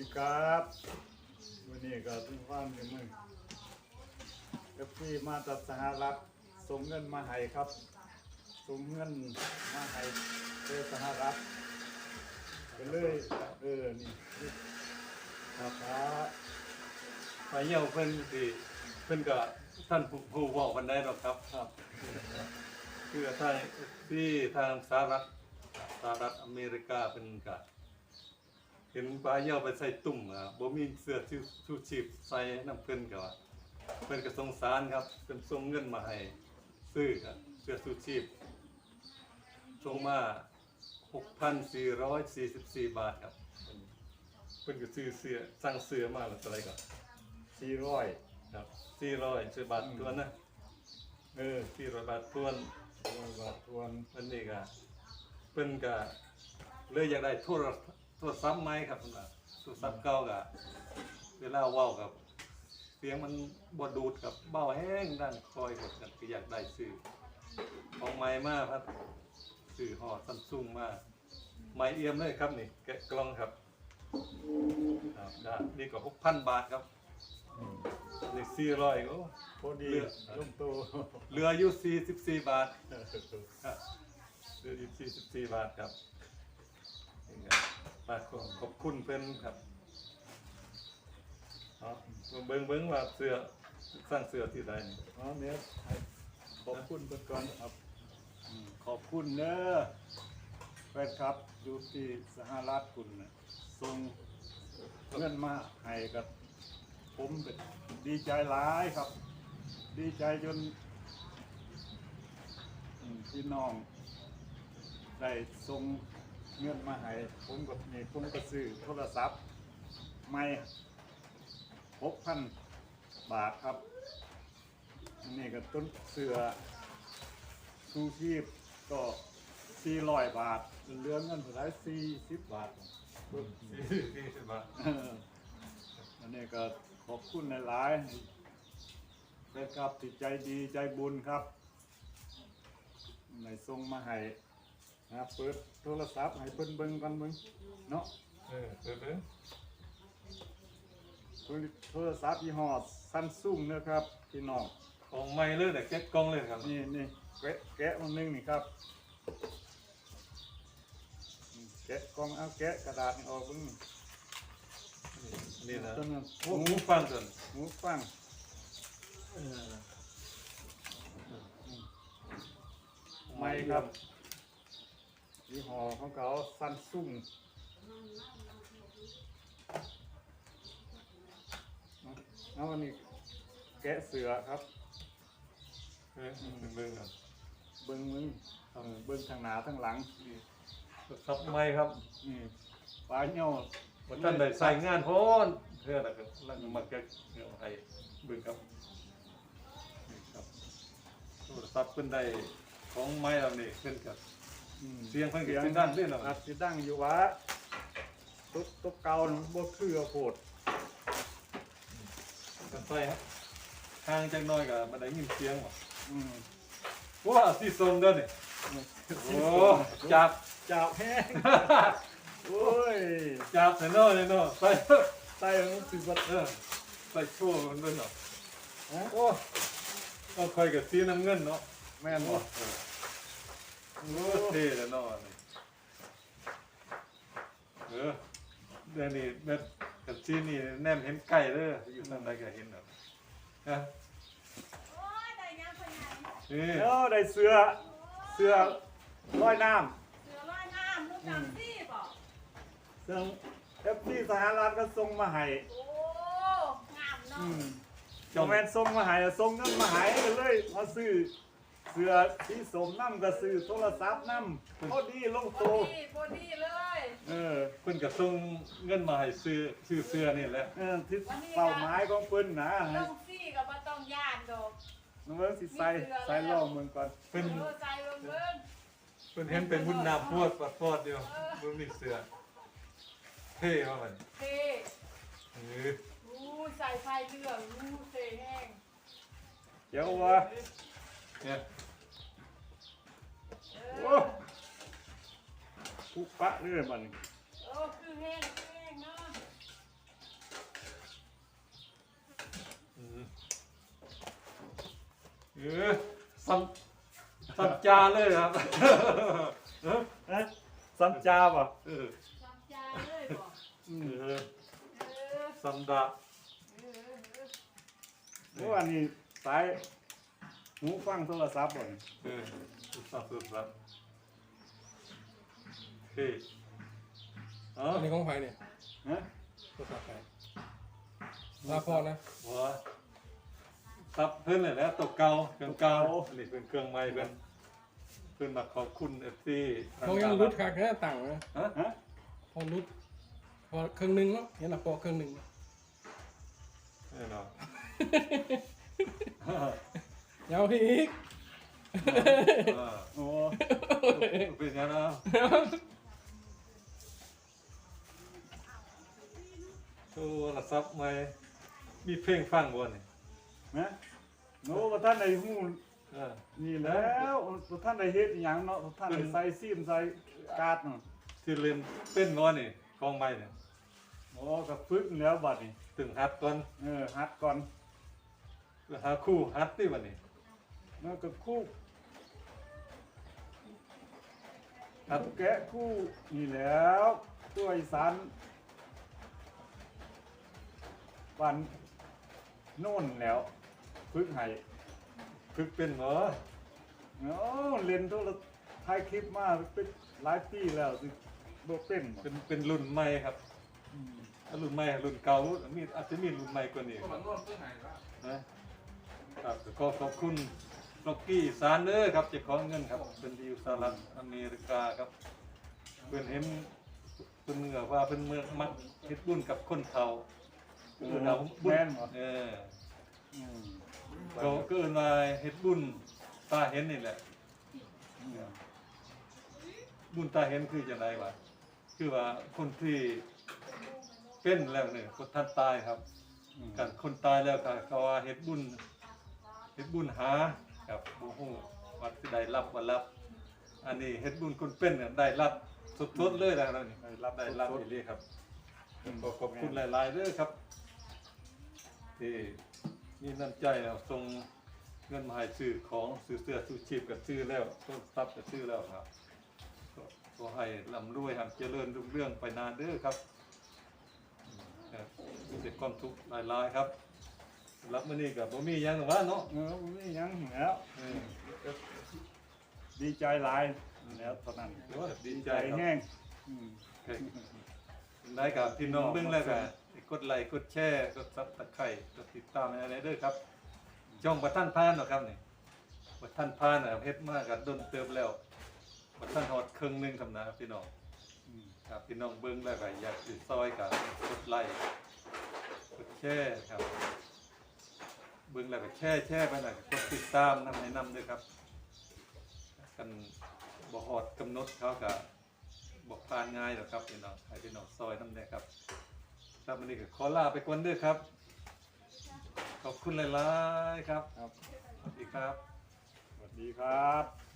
ดีครับวันนี้ก็ถึงความถึงมือเอฟซีมาจากสหรัฐส่งเงินมาให้ครับส่งเงินมาให้เพื่อสหรัฐก็เลยเออนี่ครับครับไปเยี่ยมเพิ่นสิเพิ่นก็ท่านผู้ผู้บอกกันได้หรอกครับครับคือทางที่ทางสหรัฐสหรัฐอเมริกาเป็นกะ เห็นปลาเยี่ยวไปใส่ตุ่มอะบ่มีเสื้อชูชูชีพใส่น้ำเพิ่นก็ว่าเพิ่นก็สงสารครับเพิ่นส่งเงินมาให้ซื้อครับเสื้อชูชีพส่งมา 6,444 บาทครับเพิ่นก็ซื้อเสื้อสั่งเสื้อมาแล้วเท่าไหร่ก็สี่ร้อยครับ400ซื้อบาททวนนะเออ400บาททวนร้อยบาททวนอันนี้ก็เพิ่นก็เลยอยากได้โทร โทรศัพท์ใหม่ครับเพิ่นว่าโทรศัพท์เก่าก็เวลาเว้ากับเสียงมันบ่ดูดกับเบาแห้งดังคอยกดกันก็อยากได้ซื้อของใหม่มาครับซื้อห่อซัมซุงมาใหม่เอี่ยมเลยครับนี่แกะกล่องครับครับได้นี่ก็6,000บาทครับอืมนี่400โอ้พอดีเลือกลงโตเหลืออยู่44บาทครับเดือนยี่สิบสี่บาทครับนี่ครับ ฝากขอขอบคุณเพื่อนครับเอาเบิ้งเบิ้งว่าเสือสร้างเสือที่ใดนี่อ๋อเนี่ยขอบคุณเพื่อนก่อนครับอืมขอบคุณเนอะแฟนครับอยู่ที่สหรัฐคุณนะส่งเงินมาให้กับ ผมก็ดีใจหลายครับ ดีใจจนอืมพี่น้อง ได้ส่ง เงินมาให้ผมกับนี่ผมก็ซื้อโทรศัพท์ใหม่หกพันบาทครับอันนี้ก็ต้นเสือชูชีพก็สี่ร้อยบาทเหลือเงินเท่าไหรสี่สิบบาทเบิ่งสี่สิบบาทเอออันนี้ก็ขอบคุณหลายๆเป็นครับติดใจดีใจบุญครับในส่งมาให้ นะเปิดโทรศัพท์ให้เพิ่นเบิ่งกันเบิ่งเนาะเออเบิ้งเบิ้งโทรศัพท์ยี่ห้อซัมซุงนะครับพี่น้องของใหม่เลยแต่แก๊กกล้องเลยครับนี่นี่แกะแกะมันนึงนี่ครับอืมแกะกล่องเอาแกะกระดาษนี่ออกเบิ่งนี่นะต้นนั้นโอ้หูฟังจนหมูฟังเออไม่ครับ ยี่ห้อของเขาซัมซุงเอาอันนี้แกะเสือครับเออเบิ้งครับเบิ้งมึงเออเบิ้งทางหน้าทางหลังซับใหม่ครับนี่ปลาเหี่ยวว่าท่านได้ใส่งานโพ้นเพื่อนนะครับแล้วก็มาแก๊กเดี๋ยวให้เบิ้งครับนี่ครับโทรศัพท์เพิ่นได้ของใหม่แล้วนี่เพิ่นกับอืม เสียงเพิ่นก็เป็นด้านด้วยเนาะอาจสิดังอยู่วะตุ๊กตุ๊กเก่าน่ะบ่คือเอาโพดกันไปฮะห่างจากหน้อยก็บ่ได้ยินเสียงว่ะอืมว้าสีส้มเด้อนี่โอ้จับจับแห้งโอ้ยจับแน่นอนเลยเนาะใส่ใส่มันสิบ่เออใส่ชั่วมันด้วยเนาะฮะโอ้เอาคอยกับสีน้ำเงินเนาะแม่นบ่ เออโอ้เท่แล้วเนาะนี่เออเดี๋ยวนี้แบบกับสีนี่แนมเห็นไก่เด้ออยู่ทางใดก็เห็นเนาะฮะโอ้ยได้ยังคนไหนนี่เอ้าได้เสื้อเสื้อลอยน้ำเสือลอยน้ำลูกจำซี่บอกเสื้อ FP สหรัฐก็ส่งมาให้โอ้งามเนาะอืมเจ้าแม่นส่งมาให้อะส่งเงินมาให้ก็เลยมาซื้อ เสื้อสีสมน้ำก็ซื้อโทรศัพท์น้ำพอดีลงโบโตดี้โบดี้เลย เออเพิ่นก็ส่งเงินมาให้ซื้อซื้อเสื้อนี่แหละเออที่เป้าหมายของเพิ่นนะต้ให้องซี่กับว่าต้องย่านดอกน้องเบิ่งสิใส่ใส่ลองเมืองก่อนเพิ่นเออใจเบิ่งเบิ่งเพิ่นเห็นเป็นหุ่นน้ำพวดปัดพอดเดียวเบิ่งนี่เสื้อเท่ว่ามันเท่เอออู้ใส่ไฟเหลืองอู้เท่แห้งเดี๋ยวว่า โอ้ปุ๊บปะเรื่อยมันโออคือแห้เนอเออสัมสัมจาเลยครับเออฮะสัมจาป่ะเออลำจาเลยบ่ะเออเอสัมดาเออเออเอวานนี้สา หูฟังโทรศัพท์บ่นี่เออสุดสับสุดสับเฮ้ยอ๋ออันนี้ของใครเนี่ยฮะโทรศัพท์ใครลาพอนะหัวซับเพิ่นเลยแหล้วตกเก่าเครื่องเก่าอันนี้เป็นเครื่องใหม่เป็นเพิ่นมาขอบคุณเอฟซีเขายังรุดขาดแค่ต่างนะฮะฮะพอรุดพอครึ่งหนึ่งเนาะเห็นหลักพอครึ่งหนึ่งแน่นอน ยาวพี่อีกอ่าโอ้เป็นยังนะโทรศัพท์ใหม่มีเพลงฟังบ่นี่นะโน้บ่ท่านได้ฮู้เออนี่แล้วบ่ท่านได้เฮ็ดอีหยังเนาะบ่ท่านได้ใส่ซีมใส่การ์ดเนาะที่เล่นเป็นบ่นี่ของใหม่เนี่ยโอ้ก็ฝึกแล้วบัดนี้ถึงฮัดก่อนเออฮัดก่อนหาคู่ฮัดติบัดนี้ แล้วก็คู่ฮัดแกะคู่นี่แล้วตัวอีสานวันโน่นแล้วฝึกให้ฝึกเป็นบ่เนาะเล่นโทรถ่ายคลิปมาเป็นหลายปีแล้วสิบ่เป็นบ่เป็นเป็นรุ่นใหม่ครับอืมถ้ารุ่นใหม่รุ่นเก่ามีอาจจะมีรุ่นใหม่กว่านี้ครับนะครับก็ขอบคุณ ล็อกกี้ซานเดอร์ครับเจ้าของเงินครับเป็นที่อยู่สหรัฐอเมริกาครับเพิ่นเห็นเพิ่นเหนือว่าเพิ่นเมืองมักเฮ็ดบุญกับคนเฒ่าเออเอาบุญแม่นบ่เอออืมเขาก็เอิ้นว่าเฮ็ดบุญตาเห็นนี่แหละอืมบุญตาเห็นคือจังไดวะคือว่าคนที่เป็นแล้วเนี่ยคนท่านตายครับอืมกันคนตายแล้วก็เขาว่าเฮ็ดบุญเฮ็ดบุญหา ครับบ่ฮู้ว่าสิได้รับบ่รับ อันนี้เฮ็ดบุญคนเป็นเนี่ยได้รับสดๆเลยนะครับนี่ได้รับได้รับสดๆอีหลีครับขอขอบคุณหลายๆเด้อครับที่มีน้ำใจแล้วส่งเงินมาให้ซื้อของซื้อเสื้อซื้อชีพก็ซื้อแล้วต้นทรัพย์ก็ซื้อแล้วครับก็ขอให้ร่ำรวยครับเจริญรุ่งเรื่องไปนานเด้อครับครับเสร็จความทุกข์หลายๆครับ รับมื้อนี้ก็บ่มีหยังหรอกว่าเนาะเออมันมีหยังแล้วเออดีใจหลายแล้วเท่านั้นโอ้ยดีใจใจครับ แห้งอืมโอเคได้กับพี่น้องเบิ่งแล้วก็กดไลค์กดแชร์กดซับตะไคร้กดติดตามอะไรเด้อครับช่องบ่ทันพานหรอกครับนี่บ่ทันพานน่ะเฮ็ดมาก็ดนเติบแล้วบ่ทันฮอดครึ่งหนึงทำนะพี่น้องอืมครับพี่น้องเบิ่งแล้วก็อยากสิซอยก็กดไลค์กดแชร์ครับ เบิ่งแล้วก็แชร์แชร์ไปน่ะก็กดติดตามนำแนะนำด้วยครับกันบ่ฮอดกำหนดเขาก็บ่ผ่านง่ายหรอกครับพี่น้องให้พี่น้องซอยนำได้ครับครับวันนี้ก็ขอลาไปก่อนเด้อครับ ขอบคุณหลายๆครับ ครับสวัสดีครับ สวัสดีครับ